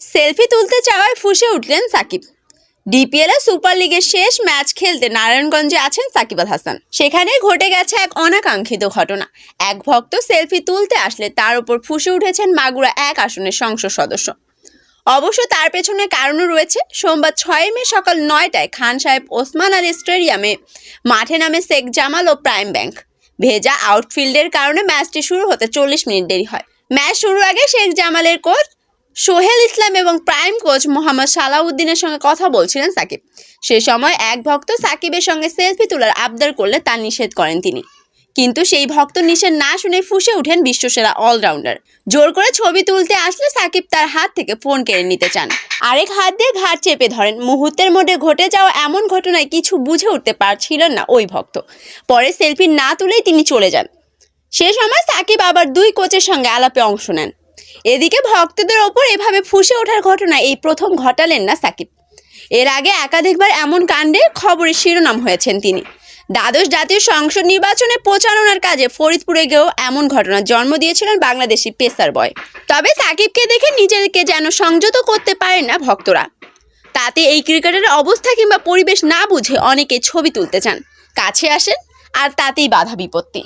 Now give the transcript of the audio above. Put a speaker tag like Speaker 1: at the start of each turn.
Speaker 1: Selfie তুলতে চাওয়ায় ফুসে উঠলেন Shakib. DPL এ super লিগের শেষ ম্যাচ খেলতে নারায়ণগঞ্জে আছেন সাকিব আল হাসান। সেখানে ঘটে গেছে এক অনাকাঙ্ক্ষিত ঘটনা। এক ভক্ত সেলফি তুলতে আসলে তার উপর ফুসে উঠেছেন মাগুরা এক আসনের সংসদ সদস্য। অবশ্য তার পেছনে কারণও রয়েছে। সোমবার ছয় মে সকাল নয়টায় খান সাহেব ওসমান আলী স্টেডিয়ামে মাঠে নামে শেখ জামাল ও প্রাইম ব্যাংক। ভেজা আউটফিল্ডের কারণে ম্যাচটি শুরু হতে চল্লিশ মিনিট দেরি হয়। ম্যাচ শুরুর আগে শেখ জামালের কোচ সোহেল ইসলাম এবং প্রাইম কোচ মোহাম্মদ সালাউদ্দিনের সঙ্গে কথা বলছিলেন সাকিব। সে সময় এক ভক্ত সাকিবের সঙ্গে সেলফি তোলার আবদার করলে তা নিষেধ করেন তিনি। কিন্তু সেই ভক্ত নিষেধ না শুনে ফুসে ওঠেন বিশ্বসেরা অলরাউন্ডার। জোর করে ছবি তুলতে আসলে সাকিব তার হাত থেকে ফোন কেড়ে নিতে চান। আরেক হাত দিয়ে ঘাট চেপে ধরেন। মুহূর্তের মধ্যে ঘটে যাওয়া এমন ঘটনায় কিছু বুঝে উঠতে পারছিলেন না ওই ভক্ত। পরে সেলফি না তুলেই তিনি চলে যান। সে সময় সাকিব আবার দুই কোচের সঙ্গে আলাপে অংশ নেন। এদিকে ভক্তদের ওপর এভাবে ফুসে ওঠার ঘটনা এই প্রথম ঘটালেন না সাকিব। এর আগে একাধিকবার এমন কাণ্ডে খবরের শিরোনাম হয়েছেন তিনি। দ্বাদশ জাতীয় সংসদ নির্বাচনে প্রচারণার কাজে ফরিদপুরে গিয়েও এমন ঘটনার জন্ম দিয়েছিলেন বাংলাদেশি পেসার বয়। তবে সাকিবকে দেখে নিজেকে যেন সংযত করতে পারেন না ভক্তরা। তাতে এই ক্রিকেটের অবস্থা কিংবা পরিবেশ না বুঝে অনেকে ছবি তুলতে চান। কাছে আসেন আর তাতেই বাধা বিপত্তি।